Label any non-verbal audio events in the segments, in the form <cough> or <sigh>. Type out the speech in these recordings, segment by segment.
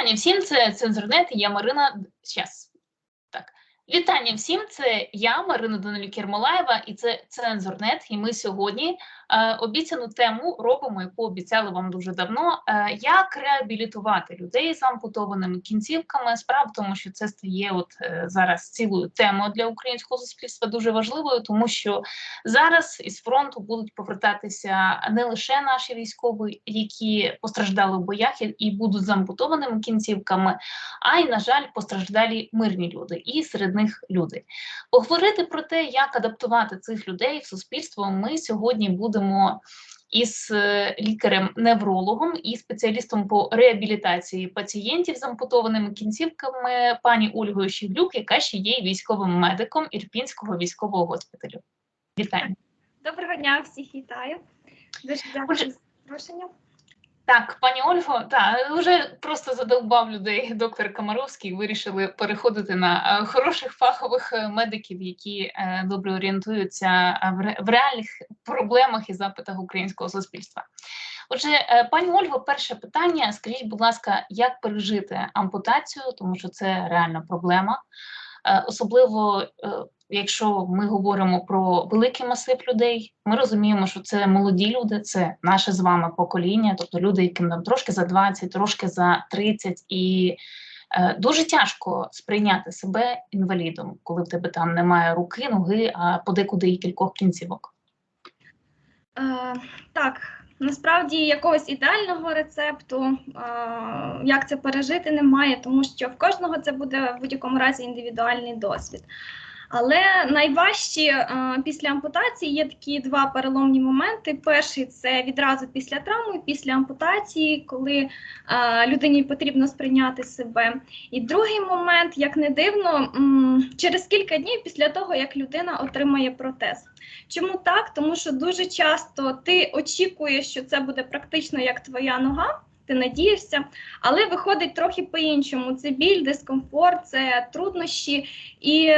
Вітання всім, це Цензорнет, я Марина. Щас. Так. Вітання всім, це я, Марина Данилюк Кермолаєва, і це Цензорнет. І ми сьогодні обіцяну тему робимо, яку обіцяли вам дуже давно. Е, як реабілітувати людей з ампутованими кінцівками? Справа в тому, що це стає от е, зараз цілою темою для українського суспільства дуже важливою, тому що зараз із фронту будуть повертатися не лише наші військові, які постраждали в боях і будуть з ампутованими кінцівками, а й, на жаль, постраждалі мирні люди, і серед них люди. Поговорити про те, як адаптувати цих людей в суспільство, ми сьогодні будемо із е, лікарем-неврологом і спеціалістом по реабілітації пацієнтів з ампутованими кінцівками, пані Ольгою Щеглюк, яка ще є військовим медиком Ірпінського військового госпіталю. Вітаю. Доброго дня, всіх вітаю. Дуже дякую за запрошення. Так, пані Ольго, так, вже просто задовбав людей доктор Комаровський. Вирішили переходити на е, хороших фахових е, медиків, які е, добре орієнтуються в, реальних проблемах і запитах українського суспільства. Отже, пані Ольго, перше питання: скажіть, будь ласка, як пережити ампутацію, тому що це реальна проблема, особливо. Якщо ми говоримо про великий масив людей, ми розуміємо, що це молоді люди, це наше з вами покоління, тобто люди, яким там трошки за 20, трошки за 30, і е, дуже тяжко сприйняти себе інвалідом, коли в тебе там немає руки, ноги, а подекуди і кількох кінцівок. Е, так, насправді якогось ідеального рецепту, е, як це пережити, немає, тому що в кожного це буде в будь-якому разі індивідуальний досвід. Але найважчі е, після ампутації є такі два переломні моменти. Перший це відразу після травми, після ампутації, коли е, людині потрібно сприйняти себе. І другий момент, як не дивно, через кілька днів після того, як людина отримає протез. Чому так? Тому що дуже часто ти очікуєш, що це буде практично як твоя нога. Ти надієшся, але виходить трохи по-іншому. Це біль, дискомфорт, це труднощі, і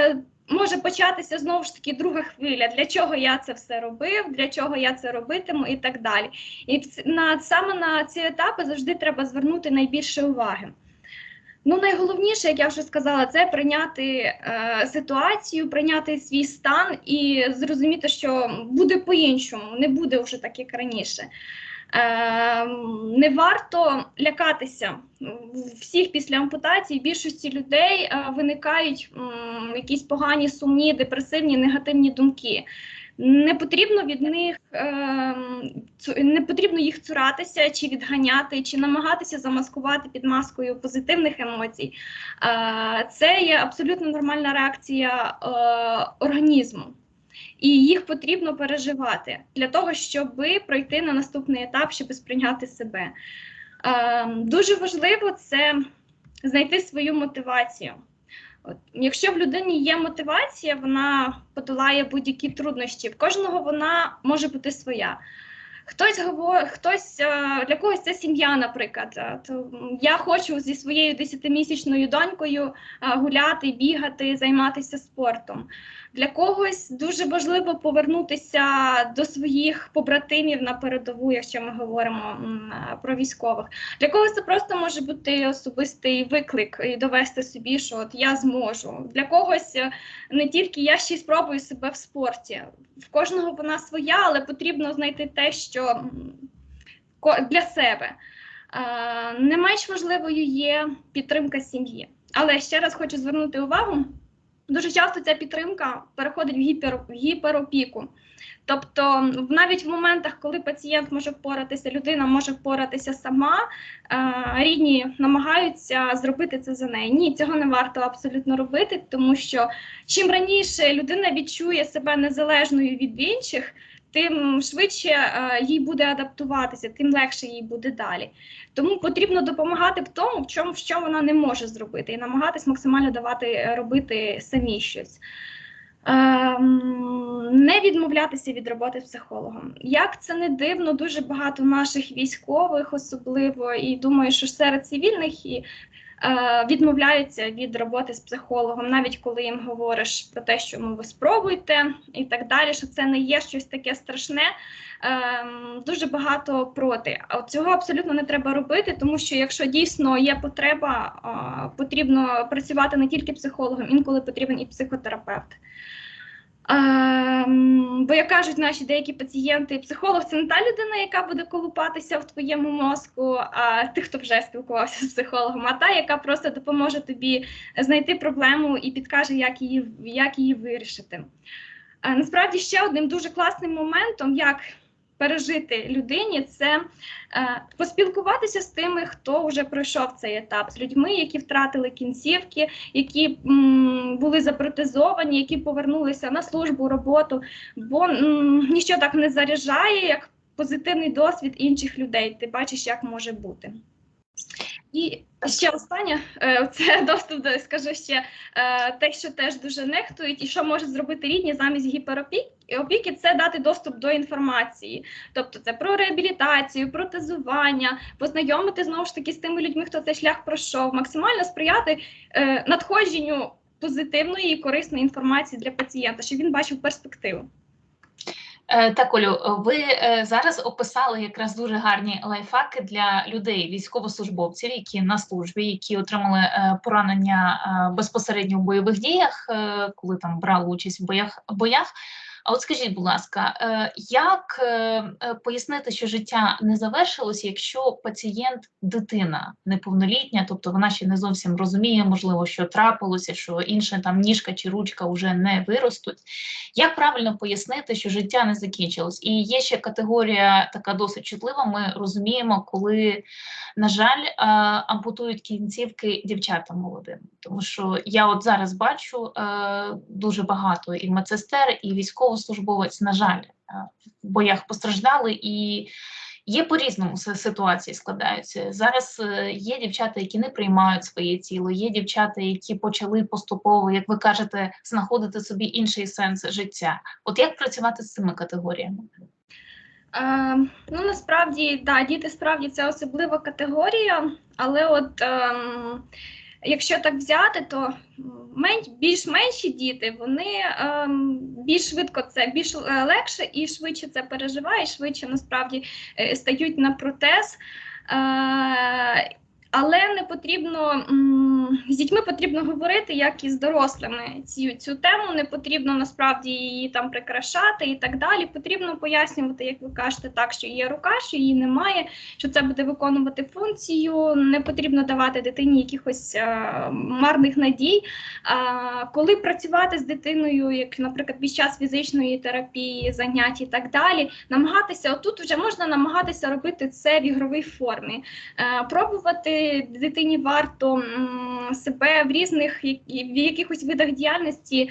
може початися знову ж таки друга хвиля. Для чого я це все робив, для чого я це робитиму, і так далі. І на саме на ці етапи завжди треба звернути найбільше уваги. Ну, найголовніше, як я вже сказала, це прийняти е, ситуацію, прийняти свій стан і зрозуміти, що буде по-іншому, не буде вже так, як раніше. Е, не варто лякатися. Всіх після ампутації більшості людей е, виникають якісь погані, сумні, депресивні, негативні думки. Не потрібно від них ем, не потрібно їх цуратися чи відганяти, чи намагатися замаскувати під маскою позитивних емоцій. Е, Це є абсолютно нормальна реакція е, організму. І їх потрібно переживати для того, щоб пройти на наступний етап, щоб сприйняти себе. Е, Дуже важливо це знайти свою мотивацію. От, якщо в людині є мотивація, вона подолає будь-які труднощі. В кожного вона може бути своя. Хтось говорить, хтось е, для когось це сім'я, наприклад. Е, То я хочу зі своєю десятимісячною донькою е, гуляти, бігати, займатися спортом. Для когось дуже важливо повернутися до своїх побратимів на передову, якщо ми говоримо про військових. Для когось це просто може бути особистий виклик і довести собі, що от я зможу. Для когось не тільки я ще й спробую себе в спорті. В кожного вона своя, але потрібно знайти те, що ко- для себе. Е, Не менш важливою є підтримка сім'ї. Але ще раз хочу звернути увагу. Дуже часто ця підтримка переходить в гіпер, в гіперопіку. Тобто, навіть в моментах, коли пацієнт може впоратися, людина може впоратися сама, е, рідні намагаються зробити це за неї. Ні, цього не варто абсолютно робити, тому що чим раніше людина відчує себе незалежною від інших, тим швидше е, їй буде адаптуватися, тим легше їй буде далі. Тому потрібно допомагати в тому, в чому, що вона не може зробити, і намагатись максимально давати е, робити самі щось. Ем, не відмовлятися від роботи з психологом. Як це не дивно, дуже багато наших військових, особливо, і думаю, що серед цивільних і відмовляються від роботи з психологом, навіть коли їм говориш про те, що ну, ви спробуйте і так далі, що це не є щось таке страшне. Ем, дуже багато проти. А цього абсолютно не треба робити, тому що якщо дійсно є потреба, потрібно працювати не тільки психологом, інколи потрібен і психотерапевт. Бо як кажуть наші деякі пацієнти, психолог це не та людина, яка буде колупатися в твоєму мозку, а ти, хто вже спілкувався з психологом, а та, яка просто допоможе тобі знайти проблему і підкаже, як її, як її вирішити. Насправді ще одним дуже класним моментом, як пережити людині, це е, поспілкуватися з тими, хто вже пройшов цей етап, з людьми, які втратили кінцівки, які м, були запротезовані, які повернулися на службу, роботу, бо м, ніщо так не заряджає, як позитивний досвід інших людей. Ти бачиш, як може бути. І ще останнє, е, це <laughs> доступ до скажу ще е, те, що теж дуже нехтують, і що можуть зробити рідні замість гіперопіки, це дати доступ до інформації. Тобто це про реабілітацію, протезування, познайомити знову ж таки з тими людьми, хто цей шлях пройшов, максимально сприяти е, надходженню позитивної і корисної інформації для пацієнта, щоб він бачив перспективу. Е, Так, Олю, ви е, зараз описали якраз дуже гарні лайфхаки для людей, військовослужбовців, які на службі, які отримали е, поранення е, безпосередньо в бойових діях, е, коли там брали участь в боях боях. А от скажіть, будь ласка, е, як е, е, пояснити, що життя не завершилось, якщо пацієнт дитина неповнолітня, тобто вона ще не зовсім розуміє, можливо, що трапилося, що інша там ніжка чи ручка вже не виростуть. Як правильно пояснити, що життя не закінчилось? І є ще категорія така досить чутлива. Ми розуміємо, коли, на жаль, ампутують кінцівки дівчатам молодим. Тому що я от зараз бачу дуже багато і медсестер, і військовослужбовець, на жаль, е, в боях постраждали і. Є по-різному си- ситуації складаються. Зараз е, є дівчата, які не приймають своє тіло, є дівчата, які почали поступово, як ви кажете, знаходити собі інший сенс життя. От як працювати з цими категоріями? Е, ну насправді да, діти справді це особлива категорія, але от ем, якщо так взяти, то менш більш менші діти вони ем, більш швидко це більш е, легше і швидше це переживають, швидше насправді е, стають на протез. Е, але не потрібно з дітьми потрібно говорити, як і з дорослими. Цю цю тему не потрібно насправді її там прикрашати і так далі. Потрібно пояснювати, як ви кажете, так що є рука, що її немає, що це буде виконувати функцію. Не потрібно давати дитині якихось е, марних надій. А коли працювати з дитиною, як, наприклад, під час фізичної терапії, занять і так далі, намагатися отут вже можна намагатися робити це в ігровій формі, Е, пробувати дитині варто себе в різних в якихось видах діяльності,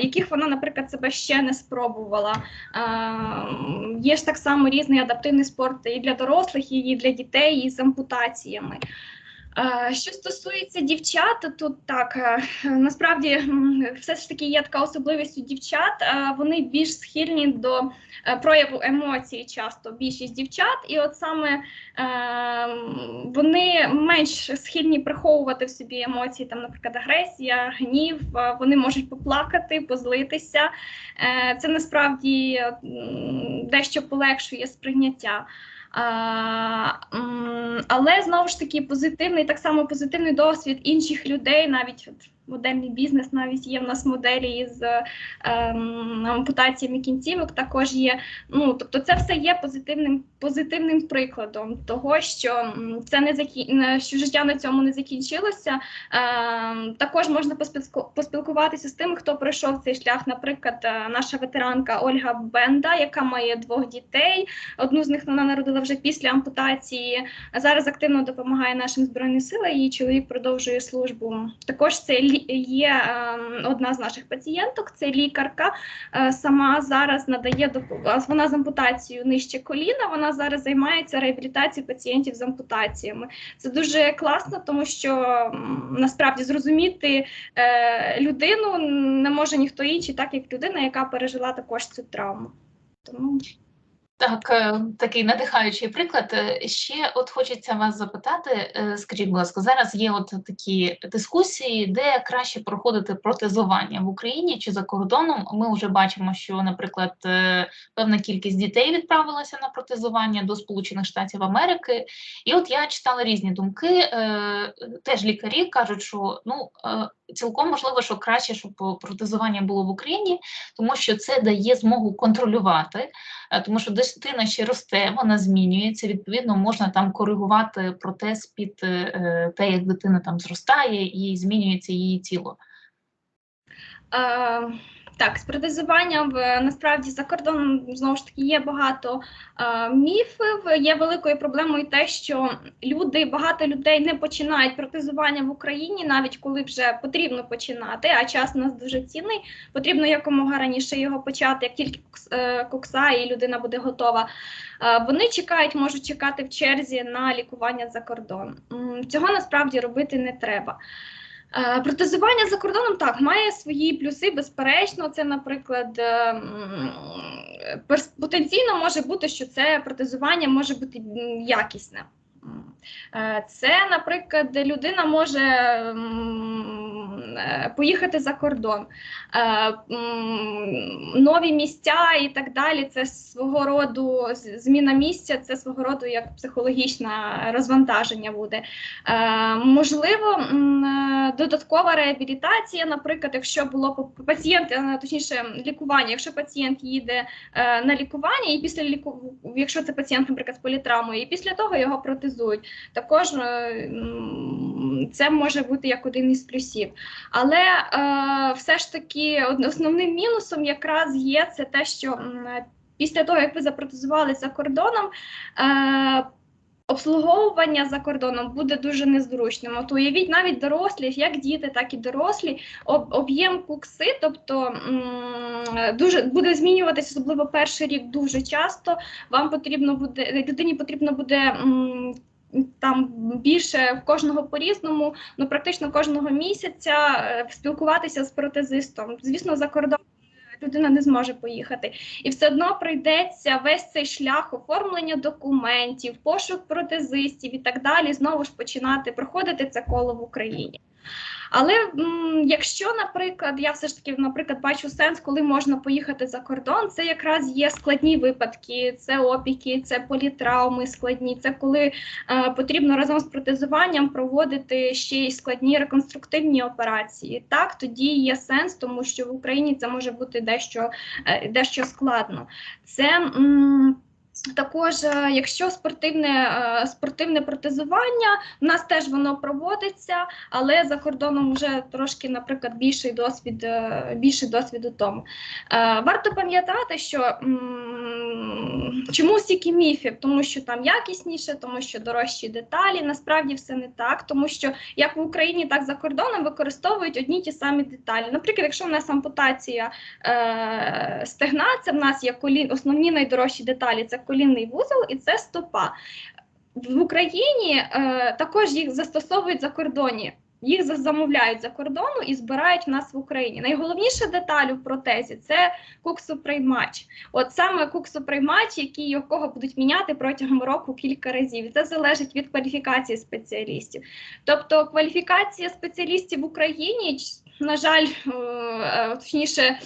яких вона, наприклад, себе ще не спробувала. Є ж так само різний адаптивний спорт і для дорослих, і для дітей, і з ампутаціями. Е, Що стосується дівчат, то так е, насправді все ж таки є така особливість у дівчат. е, Вони більш схильні до прояву емоцій, часто більшість дівчат, і от саме вони менш схильні приховувати в собі емоції, там, наприклад, агресія, гнів. Вони можуть поплакати, позлитися. Це насправді дещо полегшує сприйняття. Але знову ж таки позитивний, так само позитивний досвід інших людей, навіть модельний бізнес, навіть є в нас моделі з ем, ампутаціями кінцівок, також є. Ну тобто, це все є позитивним позитивним прикладом того, що це не закі... не- що життя на цьому не закінчилося. Ем, також можна поспілку- поспілкуватися з тими, хто пройшов цей шлях. Наприклад, е, наша ветеранка Ольга Бенда, яка має двох дітей. Одну з них вона народила вже після ампутації. Зараз активно допомагає нашим збройним силам. Її чоловік продовжує службу. Також це є ем, одна з наших пацієнток. Це лікарка. Е, Сама зараз надає допомогу. Вона з ампутацією нижче коліна. Вона зараз займається реабілітацією пацієнтів з ампутаціями. Це дуже класно, тому що насправді зрозуміти е, людину не може ніхто інший, так як людина, яка пережила також цю травму. Тому Так, е, такий надихаючий приклад. Е, Ще от хочеться вас запитати, е, скажіть, будь ласка, зараз є от такі дискусії, де краще проходити протезування в Україні чи за кордоном. Ми вже бачимо, що, наприклад, певна кількість дітей відправилася на протезування до Сполучених Штатів Америки. І от я читала різні думки. Теж лікарі кажуть, що ну цілком можливо, що краще, щоб протезування було в Україні, тому що це дає змогу контролювати. Тому що дитина ще росте, вона змінюється. Відповідно, можна там коригувати протез під е, е, те, як дитина там зростає і змінюється її тіло. Так, з протезуванням насправді за кордоном знову ж таки є багато е, міфів. Є великою проблемою те, що люди, багато людей не починають протезування в Україні, навіть коли вже потрібно починати, а час у нас дуже цінний. Потрібно якомога раніше його почати, як тільки е, кокса і людина буде готова. Е, Вони чекають, можуть чекати в черзі на лікування за кордон. Цього насправді робити не треба. Е, Протезування за кордоном так має свої плюси, безперечно. Це, наприклад, е, потенційно може бути, що це протезування може бути якісне. Е, Це, наприклад, людина може поїхати за кордон, Е, нові місця і так далі. Це свого роду зміна місця, це свого роду як психологічне розвантаження буде. Е, можливо, е, додаткова реабілітація, наприклад, якщо було пацієнт, е, точніше лікування, якщо пацієнт їде е, на лікування, і після ліку, якщо це пацієнт, наприклад, з політравмою, і після того його протезують, також е, це може бути як один із плюсів. Але е, все ж таки основним мінусом якраз є це те, що після того, як ви запротезували за кордоном. Е, Обслуговування за кордоном буде дуже незручним. От уявіть навіть дорослі, як діти, так і дорослі, об'єм кукси, тобто дуже буде змінюватися, особливо перший рік дуже часто. Вам потрібно буде людині потрібно буде. Там більше в кожного по-різному, ну практично кожного місяця е, спілкуватися з протезистом. Звісно, за кордон людина не зможе поїхати. І все одно прийдеться весь цей шлях оформлення документів, пошук протезистів і так далі, знову ж починати проходити це коло в Україні. Але якщо, наприклад, я все ж таки, наприклад, бачу сенс, коли можна поїхати за кордон, це якраз є складні випадки, це опіки, це політравми складні, це коли е, потрібно разом з протезуванням проводити ще й складні реконструктивні операції. Так, тоді є сенс, тому що в Україні це може бути дещо, е, дещо складно. Це м, також, е, якщо спортивне, е, спортивне протезування, в нас теж воно проводиться, але за кордоном вже трошки, наприклад, більший досвід, е, більший досвід у тому. Варто пам'ятати, що чому стільки міфів? Тому що там якісніше, тому що дорожчі деталі. Насправді все не так, тому що як в Україні, так і за кордоном використовують одні ті самі деталі. Наприклад, якщо в нас ампутація стегна, це в нас є колін, основні найдорожчі деталі це колінний вузол і це стопа. В Україні е, також їх застосовують за кордоні. Їх замовляють за кордону і збирають в нас в Україні. Найголовніша деталь у протезі це куксоприймач. От саме куксоприймач, який якого будуть міняти протягом року кілька разів. Це залежить від кваліфікації спеціалістів. Тобто кваліфікація спеціалістів в Україні, на жаль, е, е, точніше.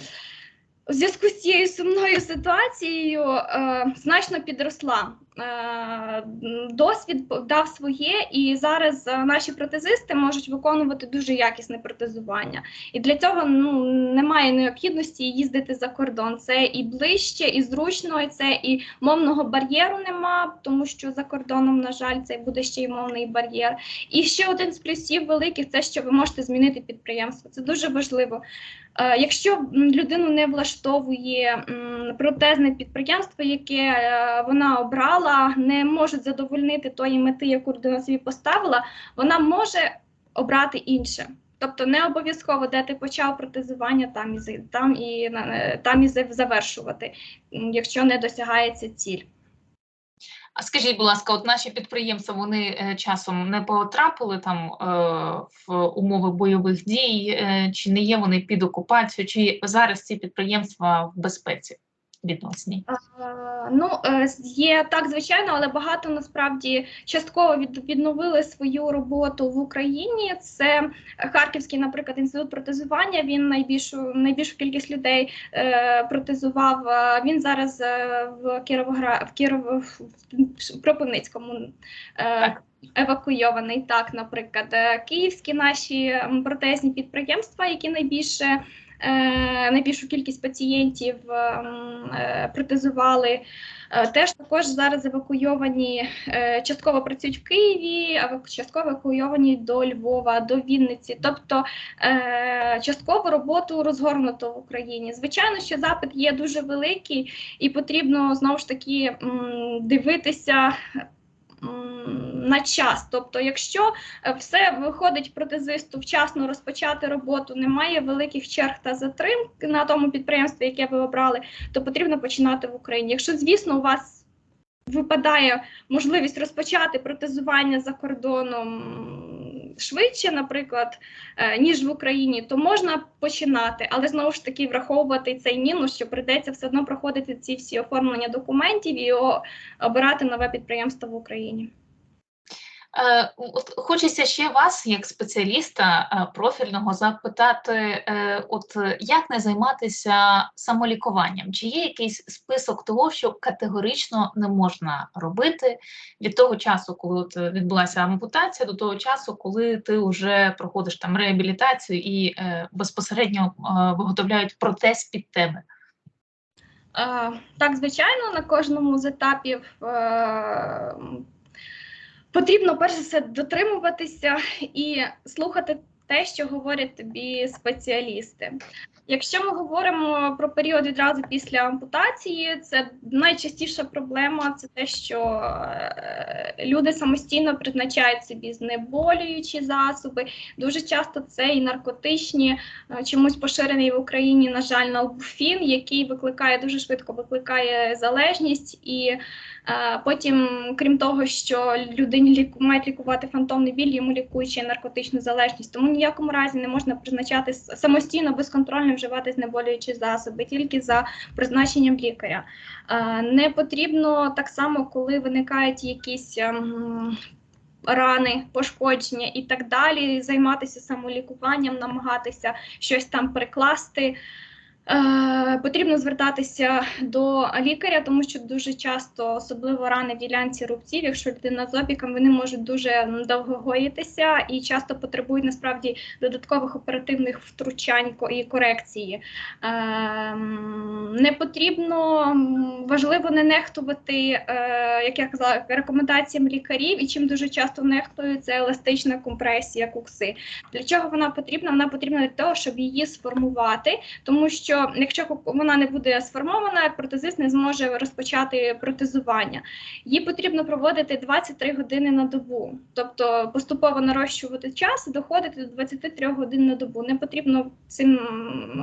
У зв'язку з цією сумною ситуацією е, значно підросла. Е, досвід дав своє, і зараз е, наші протезисти можуть виконувати дуже якісне протезування. І для цього ну, немає необхідності їздити за кордон. Це і ближче, і зручно, і це і мовного бар'єру нема, тому що за кордоном, на жаль, це буде ще й мовний бар'єр. І ще один з плюсів великих це що ви можете змінити підприємство. Це дуже важливо. Е, Якщо людину не влаштовує протезне підприємство, яке е, вона обрала, не можуть задовольнити тої мети, яку людина собі поставила, вона може обрати інше. Тобто не обов'язково, де ти почав протезування, там і там і на- там і завершувати, якщо не досягається ціль. А скажіть, будь ласка, от наші підприємства вони е, часом не потрапили там е, в умови бойових дій, е, чи не є вони під окупацією, чи зараз ці підприємства в безпеці? Відносині? Е, Ну, е, є так, звичайно, але багато насправді частково від, відновили свою роботу в Україні. Це Харківський, наприклад, інститут протезування. Він найбільшу найбільшу кількість людей е, протезував. Е, Він зараз в Кіровогра в Кіров в Кропивницькому е, Так. евакуйований. Так, наприклад, київські наші протезні підприємства, які найбільше найбільшу кількість пацієнтів ем, е, протезували. Е, Теж також зараз евакуйовані, е, частково працюють в Києві, а частково евакуйовані до Львова, до Вінниці. Тобто е, частково роботу розгорнуто в Україні. Звичайно, що запит є дуже великий, і потрібно знову ж таки дивитися. На час, тобто, якщо е, все виходить протезисту вчасно розпочати роботу, немає великих черг та затримки на тому підприємстві, яке ви обрали, то потрібно починати в Україні. Якщо, звісно, у вас випадає можливість розпочати протезування за кордоном швидше, наприклад, е, ніж в Україні, то можна починати, але знову ж таки враховувати цей мінус, що прийдеться все одно проходити ці всі оформлення документів і обирати нове підприємство в Україні. Е, хочеться ще вас, як спеціаліста е, профільного, запитати, е, от як не займатися самолікуванням? Чи є якийсь список того, що категорично не можна робити від того часу, коли відбулася ампутація, до того часу, коли ти вже проходиш там реабілітацію і безпосередньо виготовляють протез під тебе? Так, звичайно, на кожному з етапів потрібно перш за все дотримуватися і слухати те, що говорять тобі спеціалісти. Якщо ми говоримо про період відразу після ампутації, це найчастіша проблема це те, що е, люди самостійно призначають собі знеболюючі засоби. Дуже часто це і наркотичні, е, чомусь поширений в Україні, на жаль, налбуфін, який викликає дуже швидко викликає залежність, і е, потім, крім того, що людині ліку мають лікувати фантомний біль, йому й наркотичну залежність. Тому ніякому разі не можна призначати самостійно безконтрольно вживати знеболюючі засоби, тільки за призначенням лікаря. Е, Не потрібно так само, коли виникають якісь. ем, Рани, пошкодження і так далі, займатися самолікуванням, намагатися щось там прикласти. Е, потрібно звертатися до лікаря, тому що дуже часто, особливо рани в ділянці рубців, якщо людина з опіком, вони можуть дуже довго гоїтися і часто потребують насправді додаткових оперативних втручань і корекції. Е, не потрібно важливо не нехтувати, е, як я казала, рекомендаціям лікарів, і чим дуже часто нехтують, це еластична компресія кукси. Для чого вона потрібна? Вона потрібна для того, щоб її сформувати, тому що якщо вона не буде сформована, протезист не зможе розпочати протезування. Її потрібно проводити 23 години на добу, тобто поступово нарощувати час і доходити до 23 годин на добу. Не потрібно цим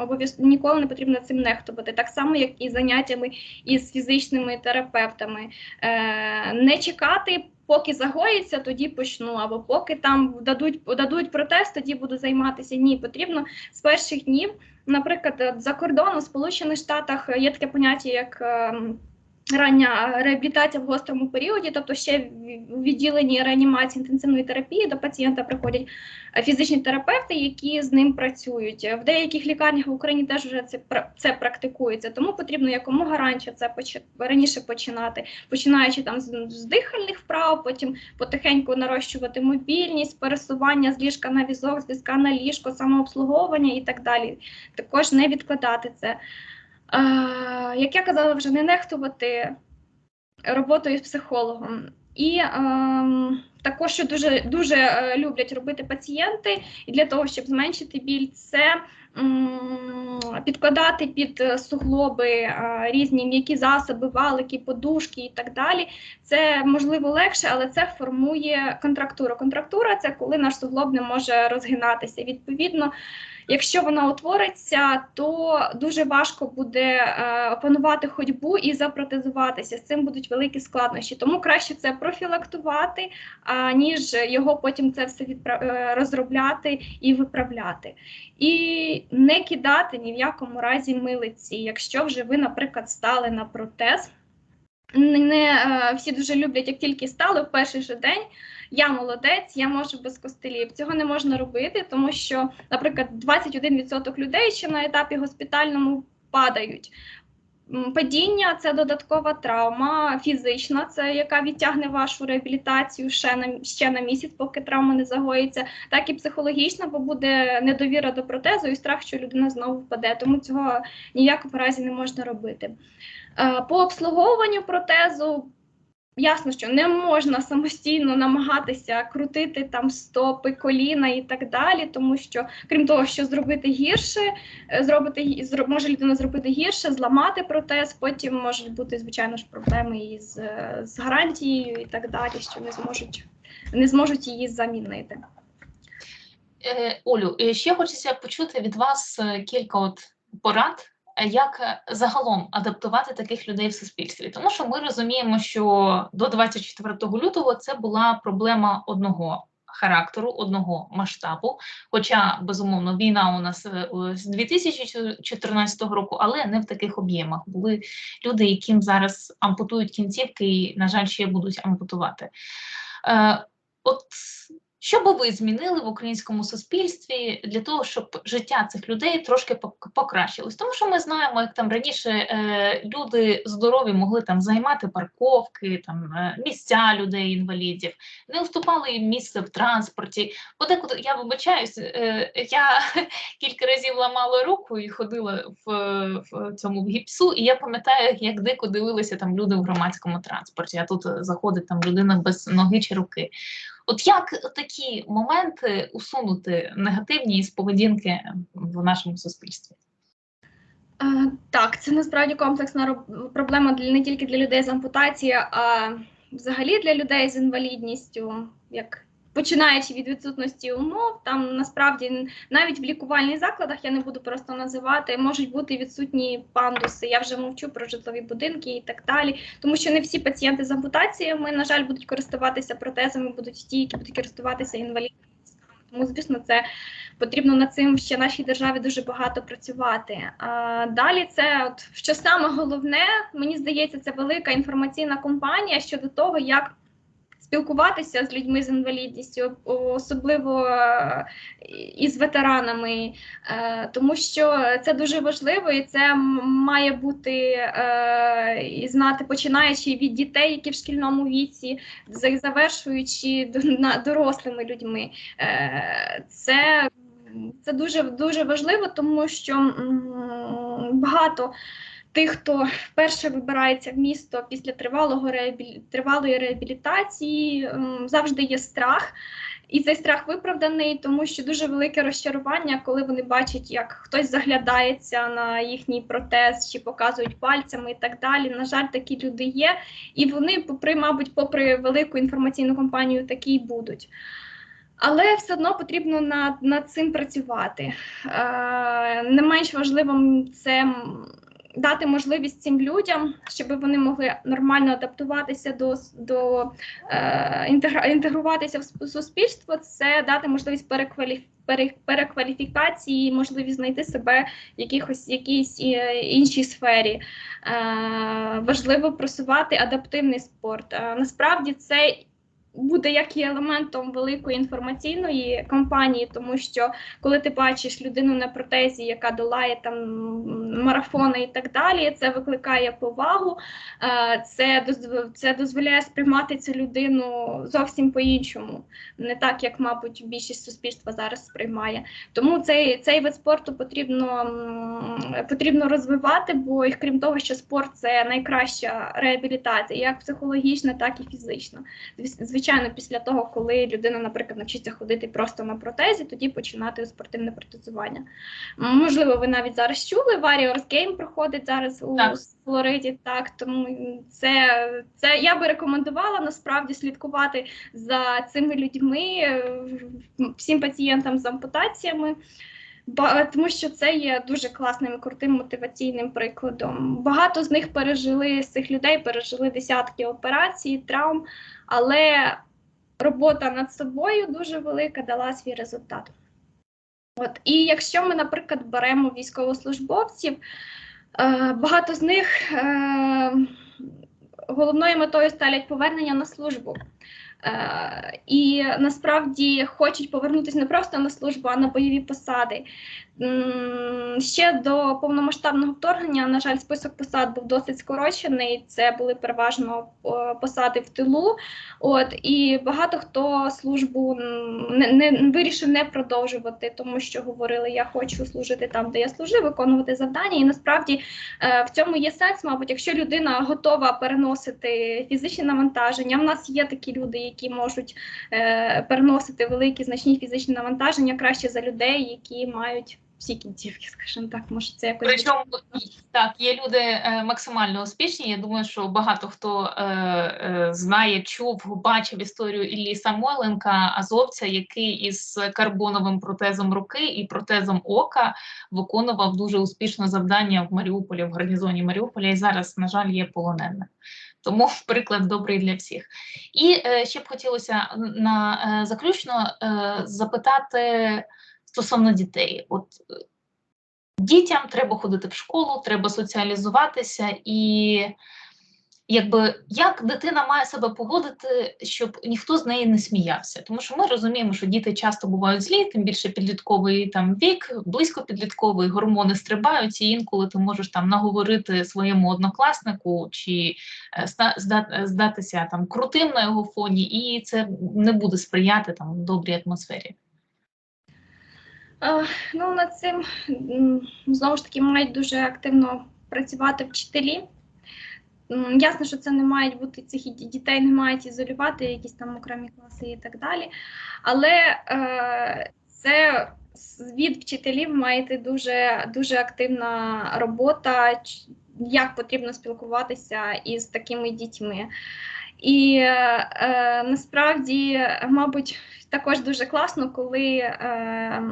обов'язково ніколи не потрібно цим нехтувати, так само як і заняттями із фізичними терапевтами. Е, не чекати. Поки загоїться, тоді почну, або поки там дадуть дадуть протест, тоді буду займатися. Ні, потрібно з перших днів наприклад, за кордоном в Сполучених Штатах є таке поняття, як ем, рання реабілітація в гострому періоді, тобто ще в- відділенні реанімації інтенсивної терапії до пацієнта приходять е, фізичні терапевти, які з ним працюють. В деяких лікарнях в Україні теж вже це це практикується, тому потрібно якомога раніше це раніше починати, починаючи там з, з дихальних вправ, потім потихеньку нарощувати мобільність, пересування з ліжка на візок, з візка на ліжко, самообслуговування і так далі. Також не відкладати це. Як я казала, вже не нехтувати роботою з психологом. І ем, також, що дуже, дуже е, люблять робити пацієнти, і для того, щоб зменшити біль, це м, підкладати під суглоби е, різні м'які засоби, валики, подушки і так далі. Це можливо легше, але це формує контрактуру. Контрактура це коли наш суглоб не може розгинатися. Відповідно, Якщо вона утвориться, то дуже важко буде е, опанувати ходьбу і запротезуватися. З цим будуть великі складнощі. Тому краще це профілактувати, аніж його потім це все відпра- е, розробляти і виправляти. І не кидати ні в якому разі милиці. Якщо вже ви, наприклад, стали на протез, не, е, всі дуже люблять, як тільки стали в перший же день. Я молодець, я можу без костелів. Цього не можна робити, тому що, наприклад, 21% людей ще на етапі госпітальному падають. Падіння це додаткова травма, фізична, це яка відтягне вашу реабілітацію ще на ще на місяць, поки травма не загоїться, так і психологічна, бо буде недовіра до протезу і страх, що людина знову впаде. Тому цього ні в разі не можна робити. Е, По обслуговуванню протезу. Ясно, що не можна самостійно намагатися крутити там стопи, коліна і так далі, тому що крім того, що зробити гірше, е, зробити може людина зробити гірше, зламати протез. Потім можуть бути звичайно ж проблеми із е, з гарантією і так далі, що не зможуть не зможуть її замінити. Олю, ще хочеться почути від вас кілька от порад, як е, загалом адаптувати таких людей в суспільстві. Тому що ми розуміємо, що до 24 лютого це була проблема одного характеру, одного масштабу. Хоча, безумовно, війна у нас е, з 2014 року, але не в таких об'ємах. Були люди, яким зараз ампутують кінцівки, і, на жаль, ще будуть ампутувати. Е, От що би ви змінили в українському суспільстві для того, щоб життя цих людей трошки пок- покращилось? Тому що ми знаємо, як там раніше е, люди здорові могли там займати парковки, там е, місця людей інвалідів, не уступали їм місце в транспорті. Подекуди я вибачаюсь, е, я <laughs> кілька разів ламала руку і ходила в, в цьому в гіпсу, і я пам'ятаю, як дико дивилися там люди в громадському транспорті. А тут заходить там людина без ноги чи руки. От як такі моменти усунути негативні із поведінки в нашому суспільстві? Е, Так, це насправді комплексна проблема для не тільки для людей з ампутацією, а взагалі для людей з інвалідністю, як починаючи від відсутності умов, там насправді навіть в лікувальних закладах я не буду просто називати, можуть бути відсутні пандуси. Я вже мовчу про житлові будинки і так далі. Тому що не всі пацієнти з ампутаціями, на жаль, будуть користуватися протезами, будуть ті, які будуть користуватися інвалідними. Тому, звісно, це потрібно над цим ще нашій державі дуже багато працювати. А далі це, от що саме головне, мені здається, це велика інформаційна кампанія щодо того, як спілкуватися з людьми з інвалідністю, особливо е, із ветеранами, е, тому що це дуже важливо, і це має бути е, і знати, починаючи від дітей, які в шкільному віці, завершуючи дорослими людьми. Це це дуже дуже важливо, тому що багато тих, хто вперше вибирається в місто після тривалого реабілі... тривалої реабілітації, завжди є страх. І цей страх виправданий, тому що дуже велике розчарування, коли вони бачать, як хтось заглядається на їхній протез чи показують пальцями і так далі. На жаль, такі люди є, і вони, попри, мабуть, попри велику інформаційну кампанію, такі й будуть. Але все одно потрібно над, над цим працювати. Е, не менш важливим це дати можливість цим людям, щоб вони могли нормально адаптуватися до, до е, інтегруватися в сп- суспільство. Це дати можливість перекваліф, перекваліфікації, можливість знайти себе в якихось якійсь е, іншій сфері. Е, важливо просувати адаптивний спорт. Е, насправді це буде як і елементом великої інформаційної кампанії, тому що коли ти бачиш людину на протезі, яка долає там марафони і так далі, це викликає повагу, е, це це дозволяє сприймати цю людину зовсім по-іншому, не так як, мабуть, більшість суспільства зараз сприймає. Тому цей, цей вид спорту потрібно, потрібно розвивати, бо і крім того, що спорт це найкраща реабілітація, як психологічна, так і фізична. Звіс- Звичайно, після того, коли людина, наприклад, навчиться ходити просто на протезі, тоді починати спортивне протезування. Можливо, ви навіть зараз чули, Warriors Game проходить зараз у Так. Флориді. Так, тому це, це я би рекомендувала насправді слідкувати за цими людьми, е, всім пацієнтам з ампутаціями. Тому що це є дуже класним і крутим мотиваційним прикладом. Багато з них пережили з цих людей, пережили десятки операцій, травм, але робота над собою дуже велика дала свій результат. От і якщо ми, наприклад, беремо військовослужбовців, е, багато з них е, головною метою ставлять повернення на службу. Е, і насправді хочуть повернутися не просто на службу, а на бойові посади. Ще до повномасштабного вторгнення, на жаль, список посад був досить скорочений. Це були переважно посади в тилу. От і багато хто службу не, не вирішив не продовжувати, тому що говорили, я хочу служити там, де я служив, виконувати завдання. І насправді е, в цьому є сенс, мабуть, якщо людина готова переносити фізичні навантаження. В нас є такі люди, які можуть е, переносити великі значні фізичні навантаження краще за людей, які мають всі кінцівки, <laughs> скажімо так, може це якось Причому так, є люди е, максимально успішні. Я думаю, що багато хто е, е, знає, чув, бачив історію Іллі Самойленка, азовця, який із карбоновим протезом руки і протезом ока виконував дуже успішне завдання в Маріуполі, в гарнізоні Маріуполя, і зараз, на жаль, є полоненим. Тому <laughs> приклад добрий для всіх. І е, ще б хотілося на е, заключно е, запитати стосовно дітей. От е, дітям треба ходити в школу, треба соціалізуватися, і якби як дитина має себе поводити, щоб ніхто з неї не сміявся. Тому що ми розуміємо, що діти часто бувають злі, тим більше підлітковий там вік, близько підлітковий, гормони стрибають, і інколи ти можеш там наговорити своєму однокласнику чи е, здатися там крутим на його фоні, і це не буде сприяти там добрій атмосфері. Ну, над цим знову ж таки мають дуже активно працювати вчителі. Ясно, що це не мають бути цих дітей, не мають ізолювати, якісь там окремі класи і так далі. Але е, це від вчителів має йти дуже, дуже активна робота, як потрібно спілкуватися із такими дітьми. І е, насправді, мабуть, також дуже класно, коли е,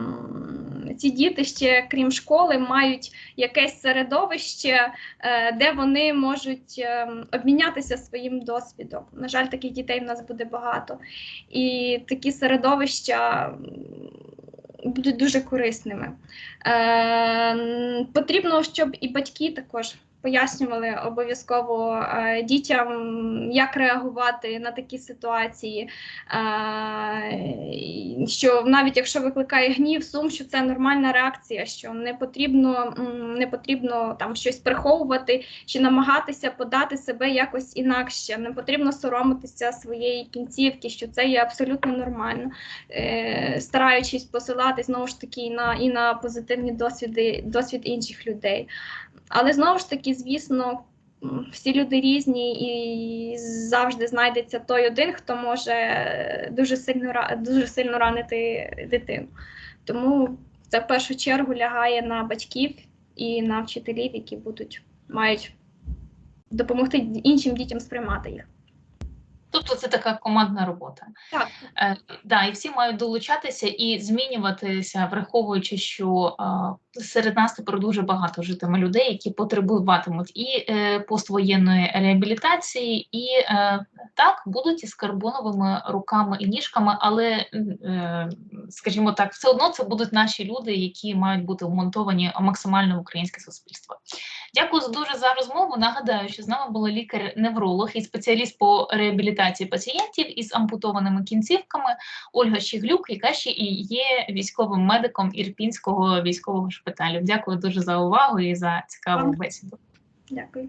ці діти ще, крім школи, мають якесь середовище, е, де вони можуть е, обмінятися своїм досвідом. На жаль, таких дітей в нас буде багато. І такі середовища будуть дуже корисними. Е, потрібно, щоб і батьки також пояснювали обов'язково е, дітям, як реагувати на такі ситуації, е, що навіть якщо викликає гнів, сум, що це нормальна реакція, що не потрібно, не потрібно там щось приховувати чи намагатися подати себе якось інакше, не потрібно соромитися своєї кінцівки, що це є абсолютно нормально, е, стараючись посилати знову ж таки на, і на позитивні досвіди, досвід інших людей. Але знову ж таки, звісно, всі люди різні і завжди знайдеться той один, хто може дуже сильно дуже сильно ранити дитину. Тому це в першу чергу лягає на батьків і на вчителів, які будуть мають допомогти іншим дітям сприймати їх. Тобто це така командна робота. Так, Е, да, і всі мають долучатися і змінюватися, враховуючи, що е, серед нас тепер дуже багато житиме людей, які потребуватимуть і е, поствоєнної реабілітації, і е, так будуть із карбоновими руками і ніжками, але, е, скажімо так, все одно це будуть наші люди, які мають бути вмонтовані максимально в українське суспільство. Дякую дуже за розмову. Нагадаю, що з нами була лікар-невролог і спеціаліст по реабілітації пацієнтів із ампутованими кінцівками Ольга Щеглюк, яка ще і є військовим медиком Ірпінського військового шпиталю. Дякую дуже за увагу і за цікаву Вам. бесіду. дякую.